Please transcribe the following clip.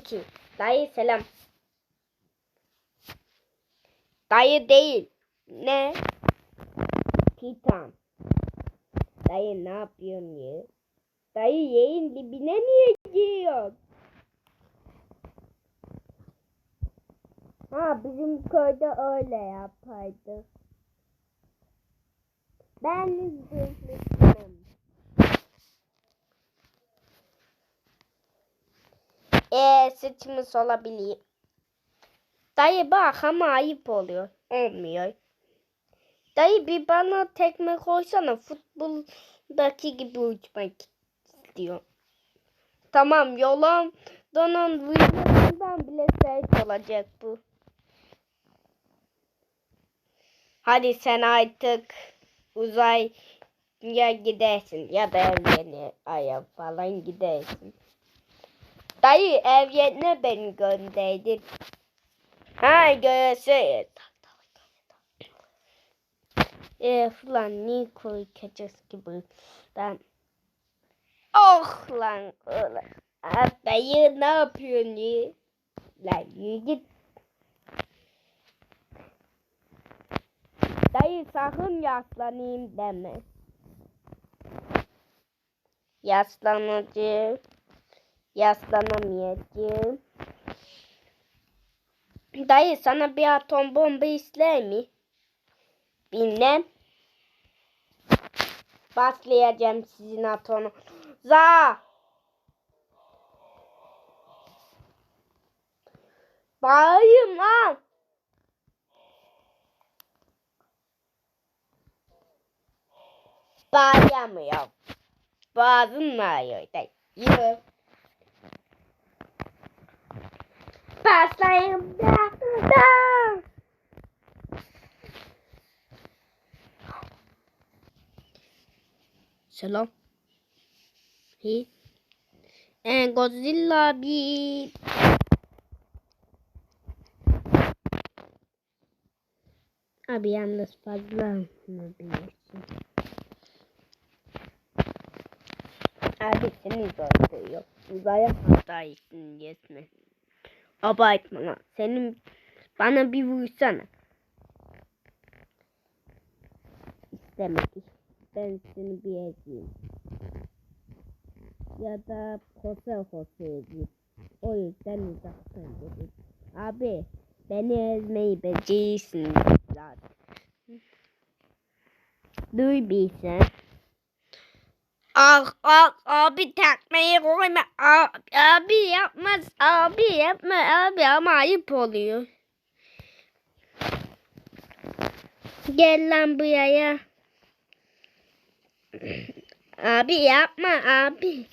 ki. Dayı selam. Dayı değil. Ne? Titan. Dayı ne yapıyorsun ya? Dayı yayın dibine niye giriyorsun? Ha bizim köyde öyle yapardı. Ben izlemiştim. Eee sıçmış olabilir. Dayı bak ama ayıp oluyor. Olmuyor. Dayı bir bana tekme koysana. Futboldaki gibi uçmak istiyor. Tamam yolam donun videosundan bile sert olacak bu. Hadi sen artık uzaya gidersin ya da evrene aya falan gidersin. Dayı evrene beni gönderdin. Ha görüşürüz. E falan Niko'yu kaçacağız gibi. Ben Oh lan ulan. Dayı ne yapıyorsun ya? Lan yürü. Dayı sakın yaslanayım deme. Yaslanacağım. Yaslanamayacağım. Dayı sana bir atom bomba ister mi? Bilmem. Baslayacağım sizin atomu. Za. Bağırayım lan. Bağıramıyor. Boğazım ağrıyor. Yürü. Paslayayım da. da. Selam. Hey. En Godzilla bir Abi yalnız fazla mı biliyorsun? Abi senin zorluğu yok. Uzaya hata işin yetme. Abartma. Senin bana bir vursana. İstemek ben seni bir edeyim. Ya da kosa kosa edeyim. O yüzden uzaktan dedim. Abi beni ezmeyi becerirsin zaten. Duy bir sen. Ah ah abi takmayı koyma. Abi, abi yapmaz. Abi yapma abi ama ayıp oluyor. Gel lan buraya. Abi yapma abi.